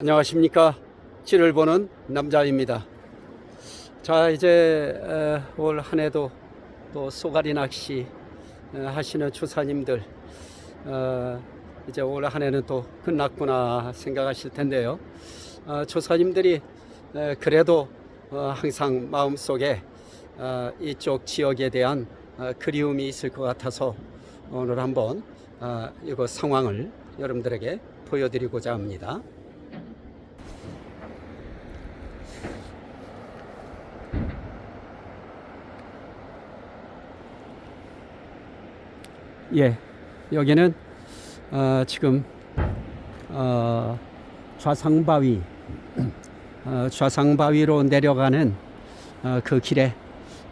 안녕하십니까. 찌를 보는 남자입니다. 자, 이제 어, 올한 해도 또 쏘가리 낚시 어, 하시는 추사님들, 어, 이제 올 한 해는 또 끝났구나 생각하실 텐데요. 어, 조사님들이 에, 그래도 어, 항상 마음속에 어, 이쪽 지역에 대한 어, 그리움이 있을 것 같아서 오늘 한번 어, 이거 상황을 여러분들에게 보여드리고자 합니다. 예, 여기는 어, 지금 어, 좌상바위 어, 좌상바위로 내려가는 어, 그 길에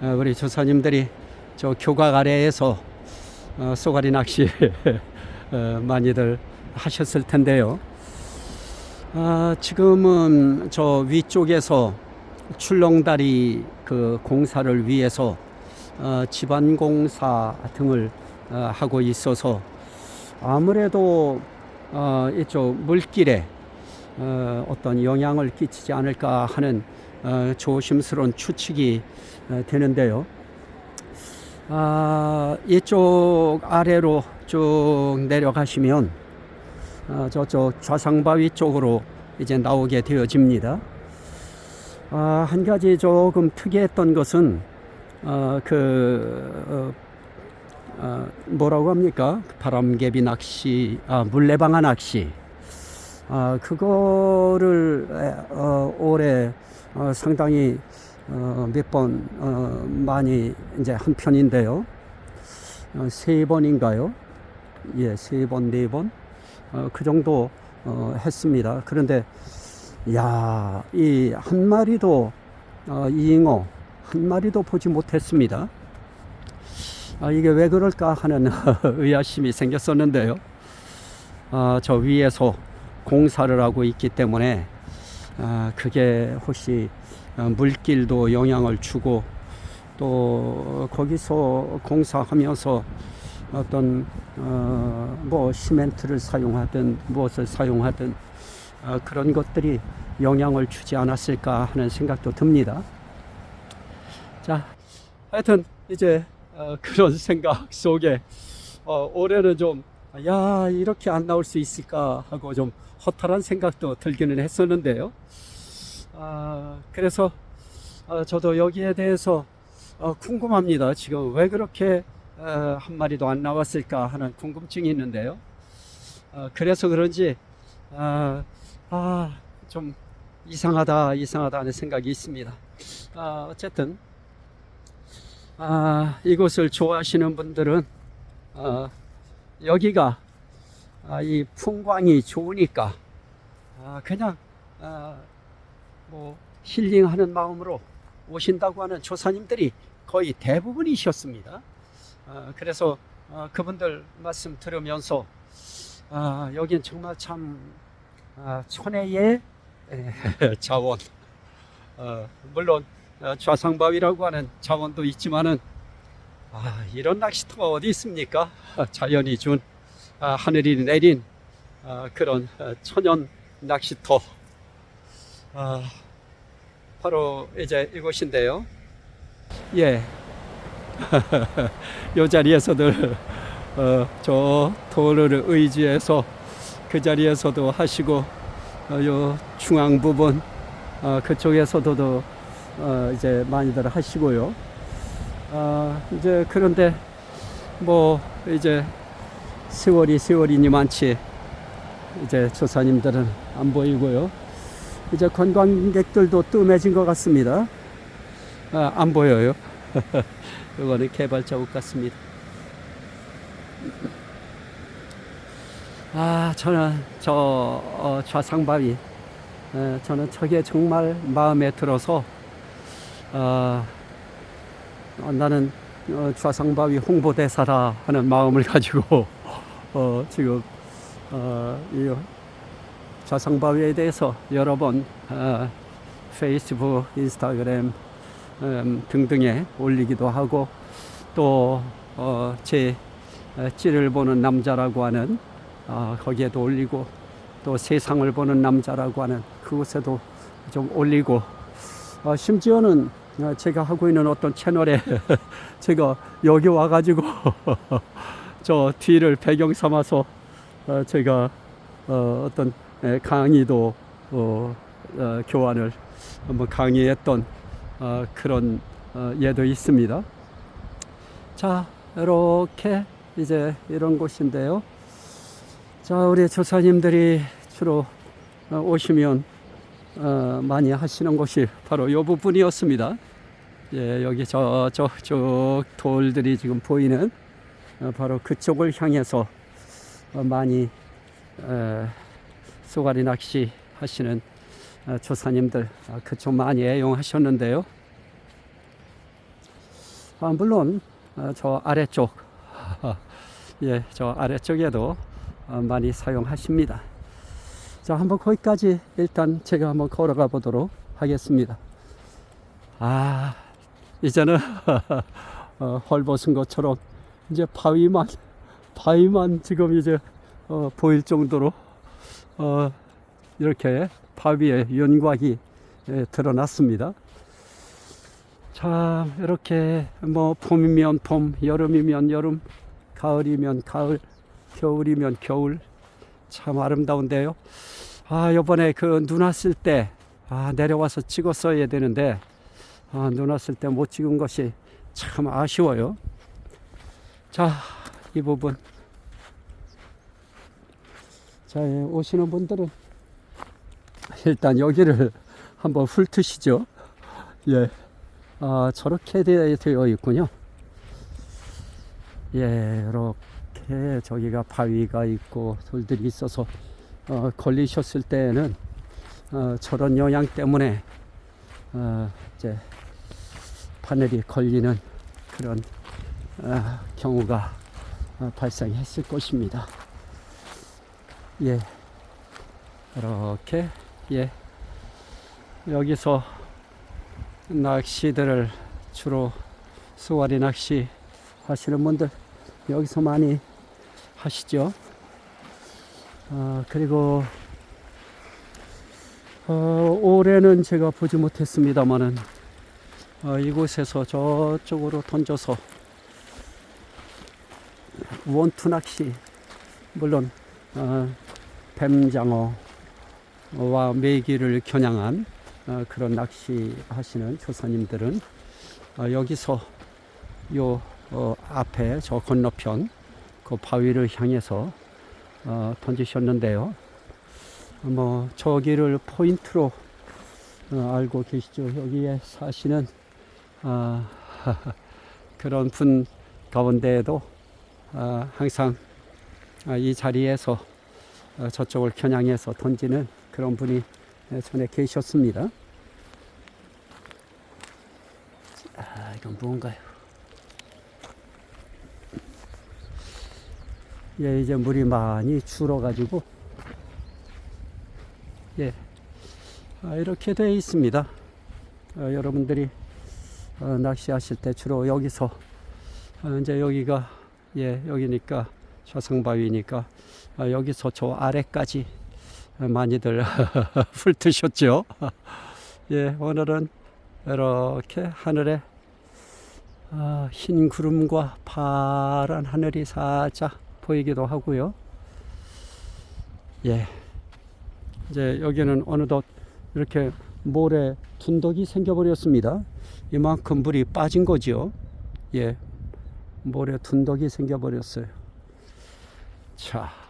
어, 우리 조사님들이 저 교각 아래에서 어, 쏘가리 낚시 어, 많이들 하셨을 텐데요. 아, 지금은 저 위쪽에서 출렁다리 그 공사를 위해서 어, 집안 공사 등을 어, 하고 있어서 아무래도 어, 이쪽 물길에 어, 어떤 영향을 끼치지 않을까 하는 어, 조심스러운 추측이 어, 되는데요. 아, 이쪽 아래로 쭉 내려가시면 어, 저쪽 좌상바위 쪽으로 이제 나오게 되어집니다. 아, 한 가지 조금 특이했던 것은 어, 그 어, 어, 뭐라고 합니까? 바람개비 낚시, 아, 물레방아 낚시. 아, 그거를 에, 어, 올해 어, 상당히 어, 몇번 어, 많이 이제 한 편인데요. 어, 세 번인가요? 예, 세 번, 네 번. 어, 그 정도 어, 했습니다. 그런데 야, 이 한 마리도 어, 이 잉어 한 마리도 보지 못했습니다. 아, 이게 왜 그럴까 하는 의아심이 생겼었는데요. 아, 저 위에서 공사를 하고 있기 때문에 아, 그게 혹시 어, 물길도 영향을 주고 또 거기서 공사하면서 어떤 어, 뭐 시멘트를 사용하든 무엇을 사용하든 어, 그런 것들이 영향을 주지 않았을까 하는 생각도 듭니다. 자, 하여튼 이제 어, 그런 생각 속에 어, 올해는 좀 야 이렇게 안 나올 수 있을까 하고 좀 허탈한 생각도 들기는 했었는데요. 아, 그래서 어, 저도 여기에 대해서 어, 궁금합니다. 지금 왜 그렇게 어, 한 마리도 안 나왔을까 하는 궁금증이 있는데요. 어, 그래서 그런지 아, 아, 좀 이상하다 이상하다 하는 생각이 있습니다. 아, 어쨌든 아, 이곳을 좋아하시는 분들은 어, 여기가 아, 이 풍광이 좋으니까 아, 그냥 아, 뭐 힐링하는 마음으로 오신다고 하는 조사님들이 거의 대부분이셨습니다. 아, 그래서 아, 그분들 말씀 들으면서 아, 여긴 정말 참 아, 천혜의 에, 자원. 어, 물론 어, 좌상바위라고 하는 자원도 있지만은 아, 이런 낚시터가 어디 있습니까? 아, 자연이 준 아, 하늘이 내린 아, 그런 어, 천연 낚시터. 아, 바로 이제 이곳인데요. 예. 이 자리에서들 어, 저 도를 의지해서 그 자리에서도 하시고 어, 요 중앙 부분 어, 그쪽에서도 어, 이제 많이들 하시고요. 아, 이제 그런데 뭐 이제 세월이 세월이니만치 이제 조사님들은 안 보이고요. 이제 관광객들도 뜸해진 것 같습니다. 아, 안 보여요. 이거는 개발 자국 같습니다. 아, 저는 저 어, 좌상바위, 에, 저는 저게 정말 마음에 들어서 어, 어, 나는 어, 좌상바위 홍보대사다 하는 마음을 가지고 어, 지금 어, 이 좌상바위에 대해서 여러 번 어, 페이스북, 인스타그램 음, 등등에 올리기도 하고 또 어, 제 어, 찌를 보는 남자라고 하는 어, 거기에도 올리고 또 세상을 보는 남자라고 하는 그곳에도 좀 올리고 어, 심지어는 어, 제가 하고 있는 어떤 채널에 제가 여기 와가지고 저 뒤를 배경 삼아서 어, 제가 어, 어떤 에, 강의도 어, 어, 교환을 한번 강의했던 어, 그런 어, 예도 있습니다. 자, 이렇게 이제 이런 곳인데요. 자, 우리 조사님들이 주로 어, 오시면 어, 많이 하시는 곳이 바로 이 부분이었습니다. 예, 여기 저쪽 쭉 돌들이 지금 보이는 어, 바로 그쪽을 향해서 어, 많이 에, 쏘가리 낚시 하시는 어, 조사님들 아, 그쪽 많이 애용하셨는데요. 아, 물론 어, 저 아래쪽 예, 저 아래쪽에도 어, 많이 사용하십니다. 자, 한번 거기까지 일단 제가 한번 걸어가 보도록 하겠습니다. 아, 이제는 어, 헐벗은 것처럼 이제 바위만 바위만 지금 이제 어, 보일 정도로 어, 이렇게 바위의 윤곽이 예, 드러났습니다. 참 이렇게 뭐 봄이면 봄, 여름이면 여름, 가을이면 가을, 겨울이면 겨울 참 아름다운데요. 아 이번에 그 눈 왔을 때 아, 내려와서 찍었어야 되는데 아, 눈 왔을 때 못 찍은 것이 참 아쉬워요. 자, 이 부분. 자, 예, 오시는 분들은 일단 여기를 한번 훑으시죠. 예. 아, 저렇게 되- 되어 있군요. 예, 이렇게 저기가 바위가 있고 돌들이 있어서 어, 걸리셨을 때에는 어, 저런 영향 때문에 어, 이제 바늘이 걸리는 그런 어, 경우가 어, 발생했을 것입니다. 예, 이렇게 예 여기서 낚시들을 주로 수와리 낚시 하시는 분들 여기서 많이 하시죠. 아, 그리고 어, 올해는 제가 보지 못했습니다만은 어, 이곳에서 저쪽으로 던져서 원투 낚시 물론 어, 뱀장어와 메기를 겨냥한 어, 그런 낚시 하시는 조사님들은 어, 여기서 요 어, 앞에 저 건너편 그 바위를 향해서 어, 던지셨는데요. 뭐 저기를 포인트로 어, 알고 계시죠. 여기에 사시는 아, 그런 분 가운데에도 아, 항상 아, 이 자리에서 어, 저쪽을 겨냥해서 던지는 그런 분이 예, 전에 계셨습니다. 아, 이건 무언가요? 예, 이제 물이 많이 줄어가지고, 예, 아, 이렇게 되어 있습니다. 어, 여러분들이 어, 낚시하실 때 주로 여기서, 어, 이제 여기가, 예, 여기니까, 좌성바위니까, 아, 여기서 저 아래까지 많이들 훑으셨죠. 예, 오늘은 이렇게 하늘에 아, 흰 구름과 파란 하늘이 살짝 보이기도 하고요. 예, 이제 여기는 어느덧 이렇게 모래 둔덕이 생겨버렸습니다. 이만큼 물이 빠진 거죠. 예, 모래 둔덕이 생겨버렸어요. 자.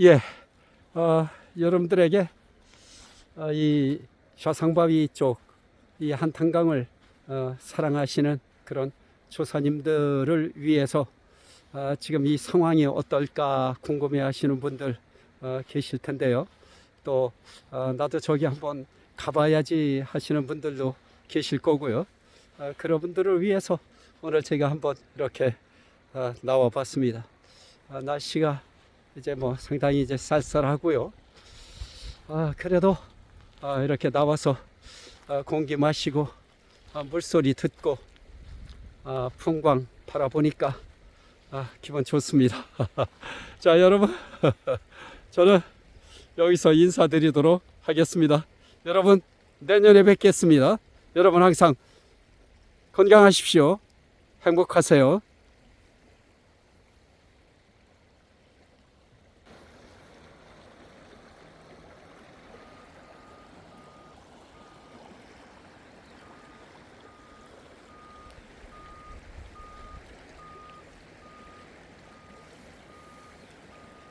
예, 어, 여러분들에게 어, 이 좌상바위 쪽 이 한탄강을 어, 사랑하시는 그런 조사님들을 위해서 어, 지금 이 상황이 어떨까 궁금해 하시는 분들 어, 계실 텐데요. 또 어, 나도 저기 한번 가봐야지 하시는 분들도 계실 거고요. 어, 그런 분들을 위해서 오늘 제가 한번 이렇게 아, 나와 봤습니다. 아, 날씨가 이제 뭐 상당히 이제 쌀쌀하고요. 아, 그래도 아, 이렇게 나와서 아, 공기 마시고 아, 물소리 듣고 아, 풍광 바라보니까 아, 기분 좋습니다. 자, 여러분, 저는 여기서 인사드리도록 하겠습니다. 여러분, 내년에 뵙겠습니다. 여러분 항상 건강하십시오. 행복하세요.